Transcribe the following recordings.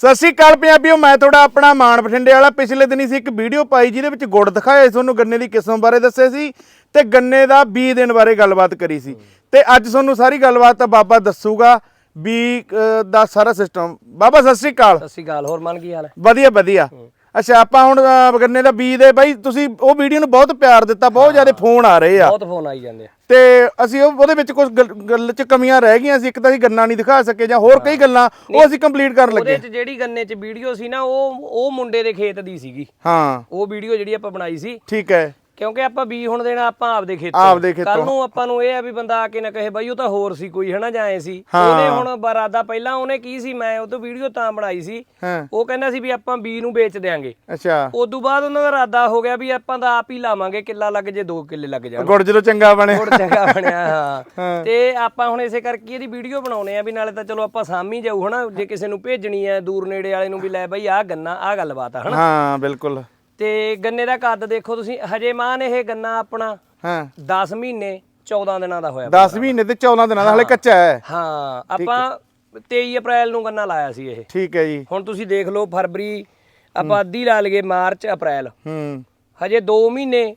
ਸਤਿ ਸ਼੍ਰੀ ਅਕਾਲ ਪੰਜਾਬੀਓ ਮੈਂ ਤੁਹਾਡਾ ਆਪਣਾ ਮਾਨ ਬਠਿੰਡੇ ਵਾਲਾ। ਪਿਛਲੇ ਦਿਨੀ ਸੀ ਇੱਕ ਵੀਡੀਓ ਪਾਈ ਜਿਹਦੇ ਵਿੱਚ ਗੁੜ ਦਿਖਾਇਆ ਸੀ ਤੁਹਾਨੂੰ ਗੰਨੇ ਦੀ ਕਿਸਮ ਬਾਰੇ ਦੱਸਿਆ ਸੀ ਤੇ ਗੰਨੇ ਦਾ ਬੀ ਦੇਣ ਬਾਰੇ ਗੱਲਬਾਤ ਕਰੀ ਸੀ। ਤੇ ਅੱਜ ਤੁਹਾਨੂੰ ਸਾਰੀ ਗੱਲਬਾਤ ਤਾਂ ਬਾਬਾ ਦੱਸੂਗਾ ਬੀ ਦਾ ਸਾਰਾ ਸਿਸਟਮ ਬਾਬਾ ਸਤਿ ਸ਼੍ਰੀ ਅਕਾਲ। ਸਤਿ ਸ਼੍ਰੀ ਅਕਾਲ ਹੋਰ ਮਨ ਕੀ ਹਾਲ ਹੈ? ਵਧੀਆ ਵਧੀਆ। ਅੱਛਾ ਆਪਾਂ ਹੁਣ ਅ, ਗੰਨੇ ਦਾ ਬੀ ਦੇ ਬਾਈ ਤੁਸੀਂ ਉਹ ਵੀਡੀਓ ਨੂੰ ਬਹੁਤ ਪਿਆਰ ਦਿੱਤਾ ਬਹੁਤ ਜ਼ਿਆਦਾ ਫੋਨ ਆ ਰਹੇ ਆ। ਬਹੁਤ ਫੋਨ ਆਈ ਜਾਂਦੇ ਆ। ਤੇ ਅਸੀਂ ਉਹ- ਉਹਦੇ ਵਿੱਚ ਕੁਝ ਗੱਲ ਚ ਕਮੀਆਂ ਰਹਿ ਗਈਆਂ ਸੀ ਇੱਕ ਤਾਂ ਅਸੀਂ ਗੰਨਾ ਨਹੀਂ ਦਿਖਾ ਸਕੇ ਜਾਂ ਹੋਰ ਕਈ ਗੱਲਾਂ ਉਹ ਅਸੀਂ ਕੰਪਲੀਟ ਕਰਨ ਲੱਗੇ। ਉਹਦੇ ਚ ਜਿਹੜੀ ਗੰਨੇ ਚ ਵੀਡੀਓ ਸੀ ਨਾ ਉਹ ਉਹ ਮੁੰਡੇ ਦੇ ਖੇਤ ਦੀ ਸੀਗੀ। ਹਾਂ। ਉਹ ਵੀਡੀਓ ਜਿਹੜੀ ਆਪਾਂ ਬਣਾਈ ਸੀ। ਠੀਕ ਹੈ। ਕਿਉਂਕਿ ਆਪਾਂ ਬੀ ਹੁਣ ਦੇਣਾ ਆਪਾਂ ਆਪਦੇ ਖੇਤੋਂ। ਆਪਦੇ ਖੇਤੋਂ। ਕੱਲ ਨੂੰ ਆਪਾਂ ਨੂੰ ਇਹ ਆ ਵੀ ਬੰਦਾ ਆ ਕੇ ਨਾ ਕਹੇ ਬਾਈ ਉਹ ਤਾਂ ਹੋਰ ਸੀ ਕੋਈ ਹਨਾ ਜਾਂ ਐ ਸੀ। ਉਹਨੇ ਹੁਣ ਬਰਾਦਾ ਪਹਿਲਾਂ ਉਹਨੇ ਕੀ ਸੀ ਮੈਂ ਉਹ ਤੋਂ ਵੀਡੀਓ ਤਾਂ ਬਣਾਈ ਸੀ। ਹਾਂ। ਉਹ ਕਹਿੰਦਾ ਸੀ ਵੀ ਆਪਾਂ ਬੀ ਨੂੰ ਵੇਚ ਦੇਾਂਗੇ ਅੱਛਾ। ਉਦੋਂ ਬਾਅਦ ਉਹਨਾਂ ਦਾ ਇਰਾਦਾ ਹੋ ਗਿਆ ਵੀ ਆਪਾਂ ਤਾਂ ਆਪ ਹੀ ਲਾਵਾਂਗੇ ਕਿੱਲਾ ਲੱਗ ਜੇ 2 ਕਿੱਲੇ ਲੱਗ ਜਾਣ। ਗੁੜ ਜਦੋਂ ਚੰਗਾ ਬਣੇ। ਗੁੜ ਚੰਗਾ ਬਣਿਆ ਹਾਂ। ਹਾਂ। ਤੇ ਆਪਾਂ ਹੁਣ ਇਸੇ ਕਰਕੇ ਇਹਦੀ ਵੀਡੀਓ ਬਣਾਉਨੇ ਆ ਵੀ ਨਾਲੇ ਤਾਂ ਚਲੋ ਆਪਾਂ ਸਾਮੀ ਜਾਊ ਹਨਾ ਜੇ ਕਿਸੇ ਨੂੰ ਭੇਜਣੀ ਹੈ ਦੂਰ ਨੇੜੇ ਵਾਲੇ ਨੂੰ ਵੀ ਲੈ ਬਈ ਆਹ ਗੰਨਾ ਆਹ ਗੱਲਬਾਤ ਆ ਹਨਾ। ਹਾਂ ਬਿਲਕੁਲ। ਤੇ ਗੰਨੇ ਦਾ ਕੱਦ ਦੇਖੋ ਤੁਸੀਂ ਹਜੇ ਮਾਨ ਇਹ ਗੰਨਾ ਆਪਣਾ ਹਾਂ। 10 ਮਹੀਨੇ 14 ਦਿਨਾਂ ਦਾ ਹੋਇਆ 10 ਮਹੀਨੇ ਤੇ 14 ਦਿਨਾਂ ਦਾ ਹਲੇ ਕੱਚਾ ਹੈ। ਹਾਂ ਆਪਾਂ 23 ਅਪ੍ਰੈਲ ਨੂੰ ਗੰਨਾ ਲਾਇਆ ਸੀ ਇਹ। ਠੀਕ ਹੈ ਜੀ। ਹੁਣ ਤੁਸੀਂ ਦੇਖ ਲਓ ਫਰਵਰੀ ਆਪਾਂ ਅੱਧੀ ਲਾ ਲਈਏ ਮਾਰਚ ਅਪ੍ਰੈਲ। ਹੂੰ। ਹਜੇ 2 ਮਹੀਨੇ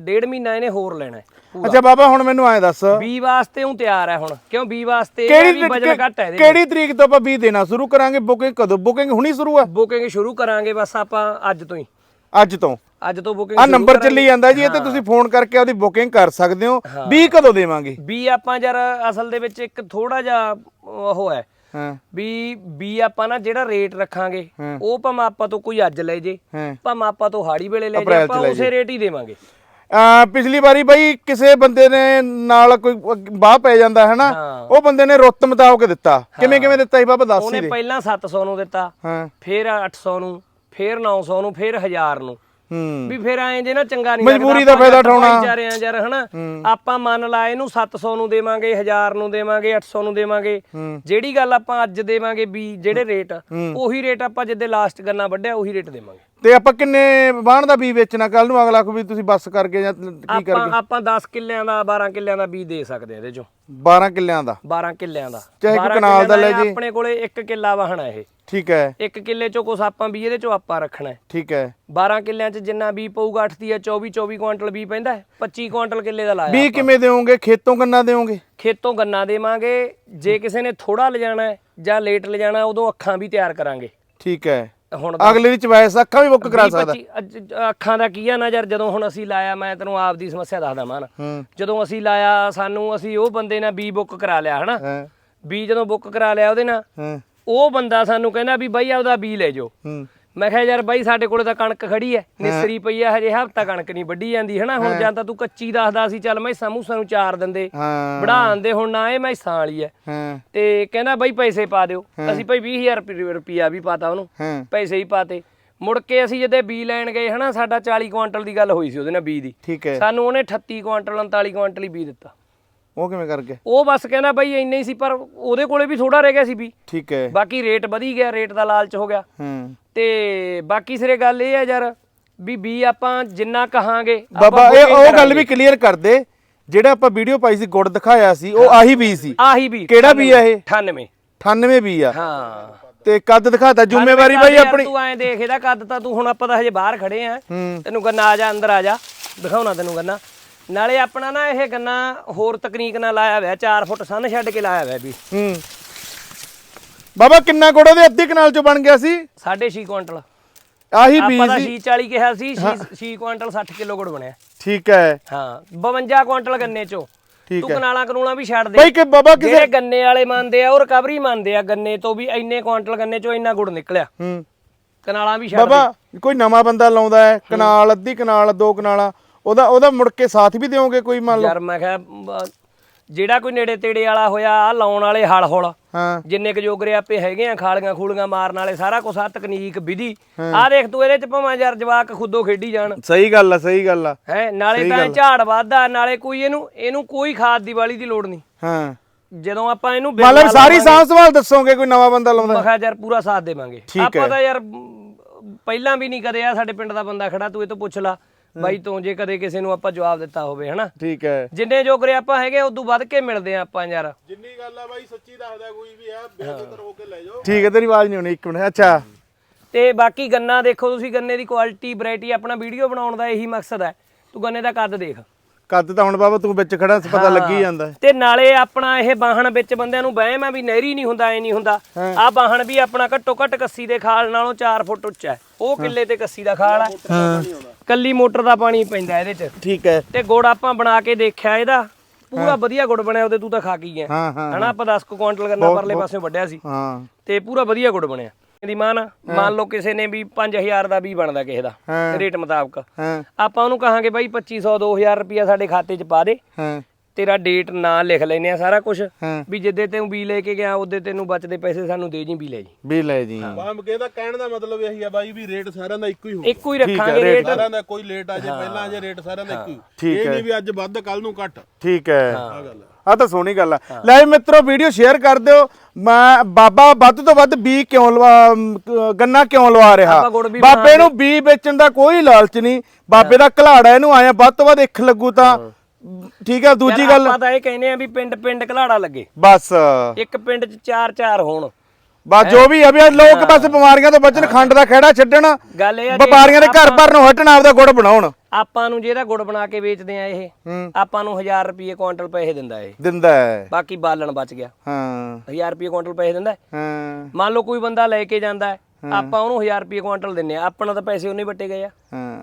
ਡੇਢ ਮਹੀਨਾ ਇਹਨੇ ਹੋਰ ਲੈਣਾ। ਅੱਛਾ ਬਾਬਾ ਹੁਣ ਮੈਨੂੰ ਐਂ ਦੱਸ। ਬੀ ਵਾਸਤੇ ਉਹ ਤਿਆਰ ਹੈ ਹੁਣ। ਕਿਉਂ ਬੀ ਵਾਸਤੇ ਵੀ ਵਜਨ ਘੱਟ ਹੈ ਇਹਦੇ ਕਿਹੜੀ ਤਰੀਕ ਤੋਂ ਆਪਾਂ ਬੀ ਦੇਣਾ ਸ਼ੁਰੂ ਕਰਾਂਗੇ? ਬੁਕਿੰਗ ਕਦੋਂ? ਬੁਕਿੰਗ ਹੁਣੀ ਸ਼ੁਰੂ ਆ? ਬੁਕਿੰਗ ਸ਼ੁਰੂ ਕਰਾਂਗੇ ਬਸ ਆਪਾਂ ਅੱਜ ਤੋਂ ਹੀ। ਅੱਜ ਤੋਂ। ਅੱਜ ਤੋਂ ਬੁਕਿੰਗ ਆ ਨੰਬਰ ਚੱਲੀ ਜਾਂਦਾ ਜੀ ਇਹ ਤੇ ਤੁਸੀਂ ਫੋਨ ਕਰਕੇ ਉਹਦੀ ਬੁਕਿੰਗ ਕਰ ਸਕਦੇ ਹੋ। ਬੀ ਕਦੋਂ ਦੇਵਾਂਗੇ? ਬੀ ਆਪਾਂ ਯਾਰ ਅਸਲ ਦੇ ਵਿੱਚ ਇੱਕ ਥੋੜਾ ਜਿਹਾ ਉਹ ਹੈ। ਹਾਂ। ਵੀ ਬੀ ਆਪਾਂ ਨਾ ਜਿਹੜਾ ਰੇਟ ਰੱਖਾਂਗੇ। ਉਹ ਭਾਵੇਂ ਆਪਾਂ ਤੋਂ ਕੋਈ ਅੱਜ ਲੈ ਜੇ ਭਾਵੇਂ ਆਪਾਂ ਤੋਂ ਹਾੜੀ ਵੇਲੇ ਲੈ ਜੇ ਆਪਾਂ ਉਸੇ ਰੇਟ ਹੀ ਦੇਵਾਂਗੇ। ਆ ਪਿਛਲੀ ਵਾਰੀ ਬਾਈ ਕਿਸੇ ਬੰਦੇ ਨੇ ਨਾਲ ਕੋਈ ਬਾਹ ਪੈ ਜਾਂਦਾ ਹੈ। ਨਾ। ਉਹ ਬੰਦੇ ਨੇ ਰੁੱਤ ਮੁਤਾਬਕ ਦਿੱਤਾ। ਕਿਵੇਂ ਕਿਵੇਂ ਦਿੱਤਾ ਸੀ ਬਾਬਾ ਦੱਸ ਉਹਨੇ ਦੇ। ਪਹਿਲਾਂ 700 ਨੂੰ ਦਿੱਤਾ ਹਾਂ। ਫਿਰ 800 ਨੂੰ। ਫਿਰ 900 ਨੂੰ ਫਿਰ 1000 ਨੂੰ। ਹੂੰ। ਵੀ ਫਿਰ ਐਂ ਜੇ ਨਾ ਚੰਗਾ ਨਹੀਂ ਮਜਬੂਰੀ ਦਾ ਫਾਇਦਾ ਉਠਾਉਣਾ। ਵਿਚਾਰਿਆਂ ਯਾਰ ਹਨਾ? ਆਪਾਂ ਮੰਨ ਲਾ ਇਹਨੂੰ 700 ਨੂੰ ਦੇਵਾਂਗੇ 1000 ਨੂੰ ਦੇਵਾਂਗੇ 800 ਨੂੰ ਦੇਵਾਂਗੇ। ਜਿਹੜੀ ਗੱਲ ਆਪਾਂ ਅੱਜ ਦੇਵਾਂਗੇ ਵੀ ਜਿਹੜੇ ਰੇਟ ਉਹੀ ਰੇਟ ਆਪਾਂ ਜਿੱਦੇ ਲਾਸਟ ਗੰਨਾ ਵੱਢਿਆ ਉਹੀ ਰੇਟ ਦੇਵਾਂਗੇ। ਤੇ ਆਪਾਂ ਕਿੰਨੇ ਬਾਣ ਦਾ ਬੀ ਵੇਚਣਾ ਕੱਲ ਨੂੰ? ਅਗਲਾ ਕੋ ਵੀ ਤੁਸੀਂ ਬੱਸ ਕਰਕੇ ਜਾਂ ਕੀ ਆਪਾਂ ਕਰਕੇ? ਆਪਾਂ 10 ਕਿੱਲਿਆਂ ਦਾ 12 ਕਿੱਲਿਆਂ ਦਾ ਬੀਜ ਦੇ ਸਕਦੇ ਆ ਇਹਦੇ ਚੋਂ। 12 ਕਿੱਲਿਆਂ ਦਾ। 12 ਕਿੱਲਿਆਂ ਦਾ। ਚਾਹੇ ਕੋਈ 12 ਕਨਾਲ ਦਾ ਲੈ ਜੇ। ਆਪਣੇ ਕੋਲੇ 1 ਕਿੱਲਾ ਵਾਹਣਾ ਇਹ। ਠੀਕ ਹੈ। ਇੱਕ ਕਿੱਲੇ ਚੋਂ ਕੁਛ ਆਪਾਂ ਵੀ ਇਹਦੇ ਚੋਂ ਆਪਾਂ ਰੱਖਣਾ ਹੈ। ਠੀਕ ਹੈ। 12 ਕਿੱਲਿਆਂ ਚ ਜਿੰਨਾ ਬੀ ਪਊਗਾ 8 ਦੀ ਆ 24 24 ਕੁਆਂਟਲ ਬੀ ਪੈਂਦਾ ਹੈ। 25 ਕੁਆਂਟਲ ਕਿੱਲੇ ਦਾ ਲਾਇਆ ਬੀ ਕਿਵੇਂ ਦੇਵੋਗੇ ਖੇਤੋਂ ਗੰਨਾ ਦੇਵੋਗੇ ਖੇਤੋਂ ਗੰਨਾ ਦੇਵਾਂਗੇ। ਜੇ ਕਿਸੇ ਨੇ ਥੋੜਾ ਲਿਜਾਣਾ ਹੈ ਜਾਂ ਲੇਟ ਲਿਜਾਣਾ ਉਦੋਂ ਅੱਖਾਂ ਵੀ ਤਿਆਰ ਕਰਾਂਗੇ। ਠੀਕ ਹੈ। ਹੁਣ ਅਗਲੇ ਦੀ ਚੁਆਇਸ ਅੱਖਾਂ ਵੀ ਬੁੱਕ ਕਰਾ ਸਕਦਾ। ਅੱਖਾਂ ਦਾ ਕੀ ਆ ਨਾ ਯਾਰ ਜਦੋਂ ਹੁਣ ਅਸੀਂ ਲਾਇਆ ਮੈਂ ਤੈਨੂੰ ਆਪ ਦੀ ਸਮੱਸਿਆ ਦੱਸਦਾ ਮਾਨ ਹੂੰ। ਜਦੋਂ ਅਸੀਂ ਲਾਇਆ ਸਾਨੂੰ ਅਸੀਂ ਉਹ ਬੰਦੇ ਨਾਲ ਬੀ ਬੁੱਕ ਕਰਾ ਲਿਆ ਹਨਾ? ਹਾਂ। ਬੀ ਜਦੋਂ ਬੁੱਕ ਕਰਾ ਲਿਆ ਉਹਦੇ ਨਾਲ ਹਾਂ। ਉਹ ਬੰਦਾ ਸਾਨੂੰ ਕਹਿੰਦਾ ਵੀ ਬਾਈ ਆਪਦਾ ਬੀ ਲੈ ਜਾਓ। ਹੂੰ। ਮੈਂ ਕਿਹਾ ਯਾਰ ਬਾਈ ਸਾਡੇ ਕੋਲੇ ਤਾਂ ਕਣਕ ਖੜੀ ਐ। ਨਿਸਰੀ ਪਈ ਐ ਹਜੇ ਹਫਤਾ ਕਣਕ ਨਹੀਂ ਵੱਢੀ ਜਾਂਦੀ ਹਨਾ? ਹੁਣ ਜਾਂ ਤਾਂ ਤੂੰ ਕੱਚੀ ਦੱਸਦਾ ਸੀ ਚੱਲ ਮੈਂ ਸਮੂਸਾਂ ਨੂੰ ਚਾਰ ਦਿੰਦੇ। ਹਾਂ। ਵਢਾਣ ਦੇ ਹੁਣ ਨਾ ਇਹ ਮੈਸਾਂ ਵਾਲੀ ਐ। ਤੇ ਕਹਿੰਦਾ ਬਾਈ ਪੈਸੇ ਪਾ ਦਿਓ। ਅਸੀਂ ਭਾਈ 20000 ਰੁਪਏ- ਰੁਪਈਆ ਵੀ ਪਾਤਾ ਉਹਨੂੰ। ਪੈਸੇ ਹੀ ਪਾਤੇ। ਮੁੜ ਕੇ ਅਸੀਂ ਜਦੇ ਬੀ ਲੈਣ ਗਏ ਹਨਾ ਸਾਡਾ 40 ਕੁਆਂਟਲ ਦੀ ਗੱਲ ਹੋਈ ਸੀ ਉਹਦੇ ਨਾਲ ਬੀ ਦੀ। ਸਾਨੂੰ ਉਹਨੇ 38 ਕੁਆਂਟਲ 39 ਕੁਆਂਟਲ ਹੀ ਬੀ ਦਿੱਤਾ। ਉਹ ਕਿਵੇਂ ਕਰਕੇ ਉਹ ਬਸ ਕਹਿੰਦਾ ਬਾਈ ਇੰਨੇ ਹੀ ਸੀ ਪਰ ਉਹਦੇ ਕੋਲੇ ਵੀ ਥੋੜਾ ਰਹਿ ਗਿਆ ਸੀ ਬੀ ਠੀਕ ਹੈ। ਬਾਕੀ ਰੇਟ ਵਧੀ ਗਿਆ ਰੇਟ ਦਾ ਲਾਲਚ ਹੋ ਗਿਆ। ਹੂੰ। ਤੇ ਬਾਕੀ ਸਿਰੇ ਗੱਲ ਇਹ ਹੈ ਯਾਰ ਵੀ ਬੀ ਆਪਾਂ ਜਿੰਨਾ ਕਹਾਂਗੇ ਬਾਬਾ ਇਹ ਉਹ ਗੱਲ ਵੀ ਕਲੀਅਰ ਕਰ ਦੇ ਜਿਹੜਾ ਆਪਾਂ ਵੀਡੀਓ ਪਾਈ ਸੀ ਗੁੜ ਦਿਖਾਇਆ ਸੀ ਉਹ ਆਹੀ ਬੀ ਸੀ। ਆਹੀ ਵੀ ਕਿਹੜਾ ਬੀ ਆ ਇਹ? 98 98 ਬੀ ਆ। ਹਾਂ। ਤੇ ਕੱਦ ਦਿਖਾਤਾ ਜ਼ਿੰਮੇਵਾਰੀ ਬਾਈ ਆਪਣੀ। ਤੂੰ ਐਂ ਦੇਖ ਇਹਦਾ ਕੱਦ ਤਾਂ ਤੂੰ ਹੁਣ ਆਪਾਂ ਤਾਂ ਹਜੇ ਬਾਹਰ ਖੜੇ ਆ। ਤੈਨੂੰ ਗੰਨਾ ਆ ਜਾ ਅੰਦਰ ਆ ਜਾ। ਦਿਖਾਉਣਾ ਤੈਨੂੰ ਗੰਨਾ। ਨਾਲੇ ਆਪਣਾ ਨਾ ਇਹ ਗੰਨਾ ਹੋਰ ਤਕਨੀਕ ਨਾਲ ਲਾਇਆ ਹੋਇਆ 4 ਫੁੱਟ ਸੰਨ ਛੱਡ ਕੇ ਲਾਇਆ ਹੋਇਆ ਵੀ। ਹੂੰ। ਬਾਬਾ ਕਿੰਨਾ ਗੁੜ ਉਹਦੇ ਅੱਧੀ ਕਨਾਲ ਚੋਂ ਬਣ ਗਿਆ ਸੀ? 6.5 ਕੁਇੰਟਲ ਆਹੀ ਬੀ ਆਪਾਂ ਤਾਂ ਸੀ। 6 40 ਕਿਹਾ ਸੀ 6 ਕੁਇੰਟਲ 60 ਕਿਲੋ ਗੁੜ ਬਣਿਆ। ਠੀਕ ਹੈ। ਹਾਂ 52 ਕੁਇੰਟਲ ਗੰਨੇ ਚੋਂ। ਠੀਕ ਤੂੰ ਹੈ। ਕਨਾਲਾਂ ਕਨੂਲਾਂ ਵੀ ਛੱਡ ਦੇ। ਬਾਈ ਕਿ ਬਾਬਾ ਕਿਸੇ ਜਿਹੜੇ ਗੰਨੇ ਵਾਲੇ ਮੰਨਦੇ ਆ ਉਹ ਰਿਕਵਰੀ ਮੰਨਦੇ ਆ ਗੰਨੇ ਤੋਂ ਵੀ ਇੰਨੇ ਕੁਆਂਟਲ ਗੰਨੇ ਚੋਂ ਇੰਨਾ ਗੁੜ ਨਿਕਲਿਆ। ਹੂੰ। ਕਨਾਲਾਂ ਵੀ ਛੱਡ ਬਾਬਾ ਕੋਈ ਨਵਾਂ ਬੰਦਾ ਲਾਉਂਦਾ ਹੈ ਕਨਾਲ ਅੱਧੀ ਕਨਾਲ ਦੋ ਕਨਾਲਾਂ। ਉਹਦਾ ਉਹਦਾ ਮੁੜ ਕੇ ਸਾਥ ਵੀ ਦਿਓਗੇ ਕੋਈ ਮੰਨ ਲਓ? ਯਾਰ ਮੈਂ ਕਿਹਾ ਬ- ਜਿਹੜਾ ਕੋਈ ਨੇੜੇ ਤੇੜੇ ਵਾਲਾ ਹੋਇਆ ਆ ਲਾਉਣ ਵਾਲੇ ਹਲ ਹੁਲ। ਹਾਂ। ਜਿੰਨੇ ਕੁ ਜੋਗਰੇ ਆਪੇ ਹੈਗੇ ਆ ਖਾਲੀਆਂ ਖੂਲੀਆਂ ਮਾਰਨ ਵਾਲੇ ਸਾਰਾ ਕੁਛ ਆ ਤਕਨੀਕ ਵਿਧੀ। ਆ ਦੇਖ ਤੂੰ ਇਹਦੇ ਚ ਭਾਵੇਂ ਯਾਰ ਜਵਾਕ ਖੁੱਦੋ ਖੇਡੀ ਜਾਣ। ਸਹੀ ਗੱਲ ਆ ਸਹੀ ਗੱਲ ਆ। ਹੈ ਨਾਲੇ ਤਾਂ ਇਹ ਝਾੜ ਵੱਧਦਾ ਨਾਲੇ ਕੋਈ ਇਹਨੂੰ ਇਹਨੂੰ ਕੋਈ ਖਾਦ ਦੀ ਵਾਲੀ ਦੀ ਲੋੜ ਨਹੀਂ। ਹਾਂ। ਜਦੋਂ ਆਪਾਂ ਇਹਨੂੰ ਲਓ ਵੀ ਸਾਰੀ ਸਾਂਭ ਸੰਭਾਲ ਦੱਸੋਗੇ ਕੋਈ ਨਵਾਂ ਬੰਦਾ ਲਾਉਂਦਾ? ਮੈਂ ਕਿਹਾ ਯਾਰ ਪੂਰਾ ਸਾਥ ਦੇਵਾਂਗੇ। ਠੀਕ ਆਪਾਂ ਤਾਂ ਯਾਰ ਮ, ਪਹਿਲਾਂ ਵੀ ਨਹੀਂ ਕਦੇ ਆ ਸਾਡੇ ਪਿੰਡ ਦਾ ਬੰਦਾ ਖੜਾ ਤੂੰ ਇਹ ਤੋਂ ਪੁੱਛ ਲਾ। ਬਾਈ ਤੋਂ ਜੇ ਕਦੇ ਕਿਸੇ ਨੂੰ ਆਪਾਂ ਜਵਾਬ ਦਿੱਤਾ ਹੋਵੇ ਹਨਾ? ਠੀਕ ਹੈ। ਜਿੰਨੇ ਜੋਗਰੇ ਆਪਾਂ ਹੈਗੇ ਉਦੋਂ ਵੱਧ ਕੇ ਮਿਲਦੇ ਆ ਆਪਾਂ ਯਾਰ। ਜਿੰਨੀ ਗੱਲ ਆ ਬਾਈ ਸੱਚੀ ਦੱਸਦਾ ਕੋਈ ਵੀ ਆ ਬੇਫਿਕਰ ਹੋ। ਕੇ ਲੈ ਜਾਓ। ਠੀਕ ਹੈ ਤੇਰੀ ਆਵਾਜ਼ ਨਹੀਂ ਆਉਣੀ ਇੱਕ ਮਿੰਟ ਅੱਛਾ। ਤੇ ਬਾਕੀ ਗੰਨਾ ਦੇਖੋ ਤੁਸੀਂ ਗੰਨੇ ਦੀ ਕੁਆਲਿਟੀ ਵੈਰਾਈਟੀ ਆਪਣਾ ਵੀਡੀਓ ਬਣਾਉਣ ਦਾ ਇਹੀ ਮਕਸਦ ਹੈ। ਤੂੰ ਗੰਨੇ ਦਾ ਕੱਦ ਦੇਖ। ਕੱਦ ਤਾਂ ਹੁਣ ਬਾਬਾ ਤੂੰ ਵਿੱਚ ਖੜਾ ਪਤਾ ਲੱਗੀ ਜਾਂਦਾ। ਹੈ। ਤੇ ਨਾਲੇ ਆਪਣਾ ਇਹ ਬਾਹਣ ਵਿੱਚ ਬੰਦਿਆਂ ਨੂੰ ਵਹਿਮ ਆ ਵੀ ਨਹਿਰੀ ਨਹੀਂ ਹੁੰਦਾ ਐ ਨਹੀਂ ਹੁੰਦਾ। ਆ ਬਾਹਣ ਵੀ ਆਪਣਾ ਘੱਟੋ ਘੱਟ ਕੱਸੀ ਦੇ ਖਾਲ ਨਾਲੋਂ 4 ਫੁੱਟ ਉੱਚਾ ਹੈ। ਉਹ ਕਿੱਲੇ ਤੇ ਕੱਸੀ ਦਾ ਖਾਲ ਹੈ ਕੱਲੀ ਮੋਟਰ ਦਾ ਪਾਣੀ ਪੈਂਦਾ ਇਹਦੇ 'ਚ। ਠੀਕ ਹੈ। ਤੇ ਗੁੜ ਆਪਾਂ ਬਣਾ ਕੇ ਦੇਖਿਆ ਇਹਦਾ। ਪੂਰਾ ਵਧੀਆ ਗੁੜ ਬਣਿਆ ਉਹਦੇ ਤੂੰ ਤਾਂ ਖਾ ਕੀ ਗਿਆ ਹਾਂ। ਹਾਂ ਹਨਾ ਆਪਾਂ 10 ਕੁ ਕੁਆਂਟਲ ਗੰਨਾ ਪਰਲੇ ਪਾਸੇ ਵੱਢਿਆ ਸੀ। ਹਾਂ। ਤੇ ਪੂਰਾ ਵਧੀਆ ਗੁੜ ਬਣਿਆ। ਇਹਦੀ ਮਾਨ ਮੰਨ ਲਓ ਕਿਸੇ ਨੇ ਵੀ 5000 ਦਾ ਵੀ ਬਣਦਾ ਕਿਸੇ ਦਾ ਹਾਂ। ਰੇਟ ਮੁਤਾਬਕ। ਹਾਂ। ਆਪਾਂ ਉਹਨੂੰ ਕਹਾਂਗੇ ਬਾਈ 2500 2000 ਰੁਪਿਆ ਸਾਡੇ ਖਾਤੇ 'ਚ ਪਾ ਦੇ। ਹਾਂ। ਤੇਰਾ ਡੇਟ ਨਾਂ ਲਿਖ ਲੈਨੇ ਆ ਸਾਰਾ ਕੁਝ ਹਾਂ। ਵੀ ਜਿੱਦੇ ਤੈਨੂੰ ਬੀ ਲੈ ਕੇ ਗਿਆ ਉਹਦੇ ਤੈਨੂੰ ਬਚਦੇ ਪੈਸੇ ਸਾਨੂੰ ਦੇ ਜੀ ਬੀ ਲੈ ਜੀ। ਵੀ ਲੈ ਜੀ। ਬਾਮ ਕਹਿੰਦਾ ਕਹਿਣ ਦਾ ਮਤਲਬ ਇਹੀ ਆ ਬਾਈ ਵੀ ਰੇਟ ਸਾਰਿਆਂ ਦਾ ਇੱਕੋ ਹੀ ਹੋਊ। ਇੱਕੋ ਹੀ ਰੱਖਾਂਗੇ ਰੇਟ ਸਾਰਿਆਂ ਦਾ ਕੋਈ ਲੇਟ ਆ ਜੇ ਪਹਿਲਾਂ ਆ ਜੇ ਰੇਟ ਸਾਰਿਆਂ ਦਾ ਇੱਕੋ ਹੀ। ਇਹ ਹੈ। ਨਹੀਂ ਵੀ ਅੱਜ ਵੱਧ ਕੱਲ ਨੂੰ ਘੱਟ। ਠੀਕ ਹੈ। ਆ ਗੱਲ ਆ ਆ ਤਾਂ ਸੋਹਣੀ ਗੱਲ ਆ। ਲੈ ਵੀ ਮਿੱਤਰੋ ਵੀਡੀਓ ਸ਼ੇਅਰ ਕਰ ਦਿਓ। ਮੈਂ ਬਾਬਾ ਵੱਧ ਤੋਂ ਵੱਧ ਬੀ ਕਿਉਂ ਲਵਾ ਅਮ, ਗੰਨਾ ਕਿਉਂ ਲਵਾ ਰਿਹਾ? ਆਪਾਂ ਗੁੜ ਵੀ ਬਾਬੇ ਨੂੰ ਬੀ ਵੇਚਣ ਦਾ ਕੋਈ ਲਾਲਚ ਨਹੀਂ। ਬਾਬੇ ਦਾ ਘਲਾੜਾ ਇਹਨੂੰ ਆਇਆ ਵੱਧ ਤੋਂ ਵੱਧ ਇੱਕ ਲੱਗੂ ਤਾਂ। ਠੀਕ ਹੈ ਦੂਜੀ ਗੱਲ ਆਪਾਂ ਤਾਂ ਇਹ ਕਹਿੰਦੇ ਆ ਵੀ ਪਿੰਡ ਪਿੰਡ ਘਲਾੜਾ ਲੱਗੇ। ਬਸ। ਇੱਕ ਪਿੰਡ 'ਚ ਚਾਰ ਚਾਰ ਹੋਣ। ਬਸ ਜੋ ਵੀ ਹੈ ਵੀ ਆਹ ਲੋਕ ਬਸ ਬਿਮਾਰੀਆਂ ਤੋਂ ਬਚਣ ਖੰਡ ਦਾ ਖਹਿੜਾ ਛੱਡਣ। ਗੱਲ ਇਹ ਆ ਵਪਾਰੀਆਂ ਦੇ ਘਰ ਭਰ ਨੂੰ ਹਟਣ ਆਪਦਾ ਗੁੜ ਬਣਾਉਣ। ਆਪਾਂ ਨੂੰ ਜਿਹਦਾ ਗੁੜ ਬਣਾ ਕੇ ਵੇਚਦੇ ਆ ਇਹ ਹੂੰ। ਆਪਾਂ ਨੂੰ 1000 ਰੁਪਏ ਕੁਆਂਟਲ ਪੈਸੇ ਦਿੰਦਾ ਇਹ। ਦਿੰਦਾ ਹੈ। ਬਾਕੀ ਬਾਲਣ ਬਚ ਗਿਆ। ਹਾਂ। 1000 ਰੁਪਏ ਕੁਆਂਟਲ ਪੈਸੇ ਦਿੰਦਾ ਹੈ। ਮੰਨ ਲਓ ਕੋਈ ਬੰਦਾ ਲੈ ਕੇ ਜਾਂਦਾ ਆਪਾਂ ਉਹਨੂੰ 1000 ਰੁਪਏ ਕੁਆਂਟਲ ਦਿੰਨੇ ਆ ਆਪਣਾ ਤਾਂ ਪੈਸੇ ਉਹਨੇ ਵੱਟੇ ਗਏ ਆ।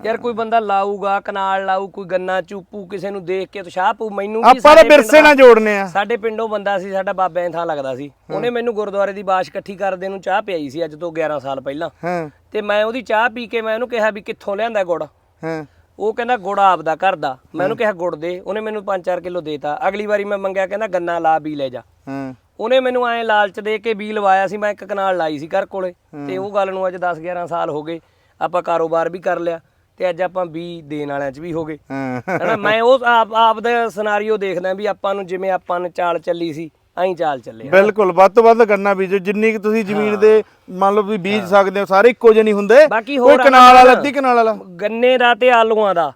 ਯਾਰ ਕੋਈ ਬੰਦਾ ਲਾਊਗਾ ਕਨਾਲ ਲਾਊ ਕੋਈ ਗੰਨਾ ਚੂਪੂ ਕਿਸੇ ਨੂੰ ਦੇਖ ਕੇ ਉਤਸ਼ਾਹ ਪੂ ਮੈਨੂੰ ਵੀ ਆਪਾਂ ਤਾਂ ਵਿਰਸੇ ਨਾਲ ਜੋੜਨੇ ਆ। ਸਾਡੇ ਪਿੰਡੋਂ ਬੰਦਾ ਸੀ ਸਾਡਾ ਬਾਬਿਆਂ ਦੀ ਥਾਂ ਲੱਗਦਾ ਸੀ। ਉਹਨੇ ਮੈਨੂੰ ਗੁਰਦੁਆਰੇ ਦੀ ਬਾਸ਼ ਇਕੱਠੀ ਕਰਦੇ ਨੂੰ ਚਾਹ ਪਿਆਈ ਸੀ ਅੱਜ ਤੋਂ 11 ਸਾਲ ਪਹਿਲਾਂ। ਹਾਂ। ਤੇ ਮੈਂ ਉਹਦੀ ਚਾਹ ਪੀ ਕੇ ਮੈਂ ਉਹਨੂੰ ਕਿਹਾ ਵੀ ਕਿੱਥੋਂ ਲਿਆਂਦਾ ਗੁੜ? ਹਾਂ। ਉਹ ਕਹਿੰਦਾ ਗੁੜ ਆਪਦਾ ਘਰ ਦਾ। ਮੈਂ ਉਹਨੂੰ ਕਿਹਾ ਗੁੜ ਦੇ। ਉਹਨੇ ਮੈਨੂੰ 5-4 ਕਿਲੋ ਦੇਤਾ ਅਗਲੀ ਵਾਰੀ ਮੈਂ ਮੰਗਿਆ ਕਹਿੰਦਾ ਗੰਨਾ ਲਾ ਵੀ ਲੈ ਜਾ। ਹਾਂ। ਉਹਨੇ ਮੈਨੂੰ ਐਂ ਲਾਲਚ ਦੇ ਕੇ ਬੀ ਲਵਾਇਆ ਸੀ। ਮੈਂ ਇੱਕ ਕਨਾਲ ਲਾਈ ਸੀ ਘਰ ਕੋਲੇ। ਤੇ ਉਹ ਗੱਲ ਨੂੰ ਅੱਜ 10 11 ਸਾਲ ਹੋ ਗਏ। ਆਪਾਂ ਕਾਰੋਬਾਰ ਵੀ ਕਰ ਲਿਆ। ਤੇ ਅੱਜ ਆਪਾਂ ਬੀ ਦੇਣ ਵਾਲਿਆਂ 'ਚ ਵੀ ਹੋ ਗਏ। ਹਾਂ। ਹਨਾ ਮੈਂ ਉਹ ਆਪ ਆਪ ਦਾ ਸਿਨਾਰੀਓ ਦੇਖਦਾ ਵੀ ਆਪਾਂ ਨੂੰ ਜਿਵੇਂ ਆਪਾਂ ਨੂੰ ਚਾਲ ਚੱਲੀ ਸੀ। ਐਂ ਚਾਲ ਚੱਲੇ ਬਿਲਕੁਲ ਵੱਧ ਤੋਂ ਵੱਧ ਗੰਨਾ ਬੀਜੋ ਜਿੰਨੀ ਕਿ ਤੁਸੀਂ ਜ਼ਮੀਨ ਦੇ ਮੰਨ ਲਓ ਵੀ ਬੀਜ ਸਕਦੇ ਹੋ ਸਾਰੇ ਇੱਕੋ ਜਿਹੇ ਨਹੀਂ ਹੁੰਦੇ। ਕੋਈ ਕਨਾਲ ਵਾਲਾ ਅੱਧੀ ਕਨਾਲ ਵਾਲਾ। ਗੰਨੇ ਦਾ ਤੇ ਆਲੂਆਂ ਦਾ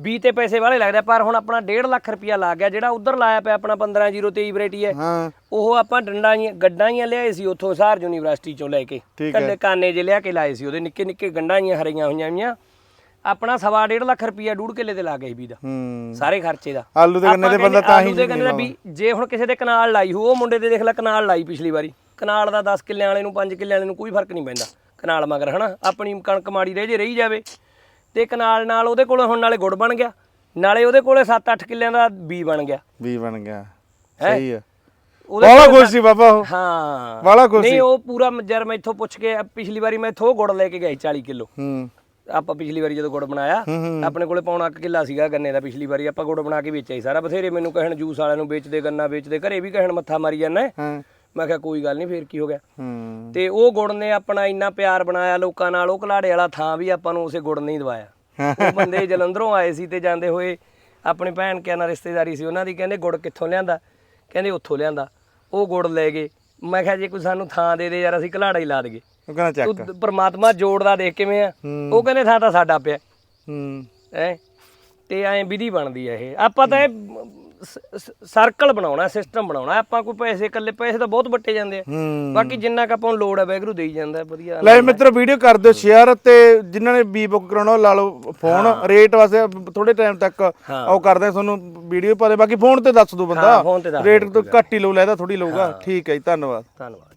ਬੀ ਤੇ ਪੈਸੇ ਵਾਲੇ ਲੱਗਦੇ ਪਰ ਹੁਣ ਆਪਣਾ 1.5 ਲੱਖ ਰੁਪਇਆ ਲੱਗ ਗਿਆ ਜਿਹੜਾ ਉਧਰ ਲਾਇਆ ਪਿਆ ਆਪਣਾ 15023 ਵੈਰਾਈਟੀ ਹੈ। ਹਾਂ। ਉਹ ਆਪਾਂ ਡੰਡਾਂ ਗੱਡਾਂ ਜੀਆਂ ਲਿਆਏ ਸੀ ਉੱਥੋਂ ਸਹਾਰ ਯੂਨੀਵਰਸਿਟੀ ਚੋਂ ਲੈ ਕੇ। ਹੈ। ਕੱਲੇ ਕਾਨੇ ਜੇ ਲਿਆ ਕੇ ਲਾਏ ਸੀ ਉਹਦੇ ਨਿੱਕੇ ਨਿੱਕੇ ਗੰਡਾਂ ਜੀਆਂ ਹਰੀਆਂ ਹੋਈਆਂ ਹੋਈਆਂ ਆਪਣਾ ਸਵਾ ਡੇਢ ਲੱਖ ਰੁਪਇਆ ਡੂਢ ਕਿੱਲੇ ਤੇ ਗਿਆ ਸੀ ਬੀ ਦਾ ਹੂੰ। ਸਾਰੇ ਖਰਚੇ ਦਾ। ਆਲੂ ਦੇ ਗੰਨੇ ਦੇ ਬੰਦਾ ਤਾਂ ਹੀ ਆਲੂ ਦੇ ਗੰਨੇ ਦਾ ਵੀ ਜੇ ਹੁਣ ਕਿਸੇ ਦੇ ਕਨਾਲ ਲਾਈ ਹੋ ਉਹ ਮੁੰਡੇ ਤੇ ਦੇਖ ਲੈ ਕਨਾਲ ਲਾਈ ਪਿਛਲੀ ਵਾਰੀ। ਕਨਾਲ ਦਾ 10 ਕਿੱਲਿਆਂ ਵਾਲੇ ਨੂੰ 5 ਕਿੱਲਿਆਂ ਵਾਲੇ ਨੂੰ ਕੋਈ ਫ਼ਰਕ ਨਹੀਂ ਪੈਂਦਾ। ਕਨਾਲ ਮਗਰ ਹਨਾ? ਆਪਣੀ ਕਣਕ ਮਾੜੀ ਰਹਿ ਜੇ ਰਹੀ ਜਾਵੇ। ਤੇ ਕਨਾਲ ਨਾਲ ਉਹਦੇ ਕੋਲ ਹੁਣ ਨਾਲੇ ਗੁੜ ਬਣ ਗਿਆ। ਨਾਲੇ ਉਹਦੇ ਕੋਲੇ 7-8 ਕਿੱਲਿਆਂ ਦਾ ਬੀ ਬਣ ਗਿਆ। ਵੀ ਬਣ ਗਿਆ। ਹੈਂ? ਸਹੀ ਹੈ ਕੋਲੇ ਖੁਸ਼ ਸੀ ਬਾਬਾ ਉਹ। ਹਾਂ। ਬਾਲਾ ਖੁਸ਼ ਨਹੀਂ ਉਹ ਪੂਰਾ ਜਰ ਮੈਥੋਂ ਪੁੱਛ ਕੇ ਪਿਛਲੀ ਵਾਰੀ ਮੈਥੋਂ ਗੁੜ ਲੈ ਕੇ ਗਏ 40 ਕਿਲੋ। ਹੂੰ। ਆਪਾਂ ਪਿਛਲੀ ਵਾਰੀ ਜਦੋਂ ਗੁੜ ਬਣਾਇਆ ਆਪਣੇ ਕੋਲੇ ਪੌਣਾ ਕੁ ਕਿੱਲਾ ਸੀਗਾ ਗੰਨੇ ਦਾ ਪਿਛਲੀ ਵਾਰੀ ਆਪਾਂ ਗੁੜ ਬਣਾ ਕੇ ਵੇਚਿਆ ਸੀ ਸਾਰਾ। ਬਥੇਰੇ ਮੈਨੂੰ ਕਹਿਣ ਜੂਸ ਵਾਲਿਆਂ ਨੂੰ ਵੇਚਦੇ ਗੰਨਾ ਵੇਚਦੇ ਘਰੇ ਵੀ ਕਹਿਣ ਮੱਥਾ ਮਾਰੀ ਜਾਂਦਾ। ਮੈਂ ਕਿਹਾ ਕੋਈ ਗੱਲ ਨਹੀਂ ਫੇਰ ਕੀ ਹੋ ਗਿਆ। ਤੇ ਉਹ ਗੁੜ ਨੇ ਆਪਣਾ ਇੰਨਾ ਪਿਆਰ ਬਣਾਇਆ ਲੋਕਾਂ ਨਾਲ ਉਹ ਘਲਾੜੇ ਵਾਲਾ ਥਾਂ ਵੀ ਆਪਾਂ ਨੂੰ ਉਸੇ ਗੁੜ ਨੇ ਹੀ ਦਵਾਇਆ। ਉਹ ਬੰਦੇ ਜਲੰਧਰੋਂ ਆਏ ਸੀ ਤੇ ਜਾਂਦੇ ਹੋਏ ਆਪਣੀ ਭੈਣ ਕਿਆ ਨਾਲ ਰਿਸ਼ਤੇਦਾਰੀ ਸੀ ਉਹਨਾਂ ਦੀ ਕਹਿੰਦੇ ਗੁੜ ਕਿੱਥੋਂ ਲਿਆਂਦਾ? ਕਹਿੰਦੇ ਉੱਥੋਂ ਲਿਆਂਦਾ। ਉਹ ਗੁੜ ਲੈ ਗਏ। ਮੈਂ ਕਿਹਾ ਜੇ ਕੋਈ ਸਾਨੂੰ ਥਾਂ ਦੇ ਦੇ ਯਾਰ ਅਸੀਂ ਘਲਾੜਾ ਹੀ ਲਾ ਦਈਏ। ਉਹ ਕਹਿੰਦਾ ਚੱਕ। ਤੂੰ ਪ੍ਰਮਾਤਮਾ ਜੋੜਦਾ ਦੇਖ ਕਿਵੇਂ ਆ। ਹੂੰ। ਉਹ ਕਹਿੰਦੇ ਥਾਂ ਤਾਂ ਸਾਡਾ ਪਿਆ। ਹੂੰ। ਤੇ ਐਂ ਵਿਧੀ ਬਣਦੀ ਆ ਇਹ। ਆਪਾਂ ਤਾਂ ਇਹ ਸਰਕਲ ਬਣਾਉਣਾ ਸਿਸਟਮ ਬਣਾਉਣਾ। ਆਪਾਂ ਕੋਈ ਪੈਸੇ ਇਕੱਲੇ ਪੈਸੇ ਤਾਂ ਬਹੁਤ ਵੱਟੇ ਜਾਂਦੇ ਆ। ਹੂੰ। ਬਾਕੀ ਜਿੰਨਾ ਕ ਆਪਾਂ ਨੂੰ ਲੋੜ ਹੈ ਵੈਗਰੂ ਦੇਈ ਜਾਂਦਾ ਵਧੀਆ ਲੈ ਮਿੱਤਰੋ ਵੀਡੀਓ ਕਰ ਦਿਓ ਸ਼ੇਅਰ ਤੇ ਜਿਨ੍ਹਾਂ ਨੇ ਬੀ ਬੁੱਕ ਕਰਾਉਣਾ ਉਹ ਲਾ ਲਓ ਫੋਨ ਰੇਟ ਵਾਸਤੇ ਥੋੜੇ ਟਾਈਮ ਤੱਕ ਉਹ ਕਰਦੇ ਆ ਤੁਹਾਨੂੰ ਵੀਡੀਓ ਪਾ ਦੇ। ਬਾਕੀ ਫੋਨ ਤੇ ਦੱਸ ਦੋ ਬੰਦਾ। ਹਾਂ, phone ਤੇ ਦੱਸ ਰੇਟ ਤੋਂ ਘੱਟ ਹੀ ਲਊ ਲੈਦਾ ਥੋੜੀ ਲਊਗਾ। ਠੀਕ ਹੈ ਜੀ ਧੰਨਵਾਦ। ਧੰਨਵਾਦ।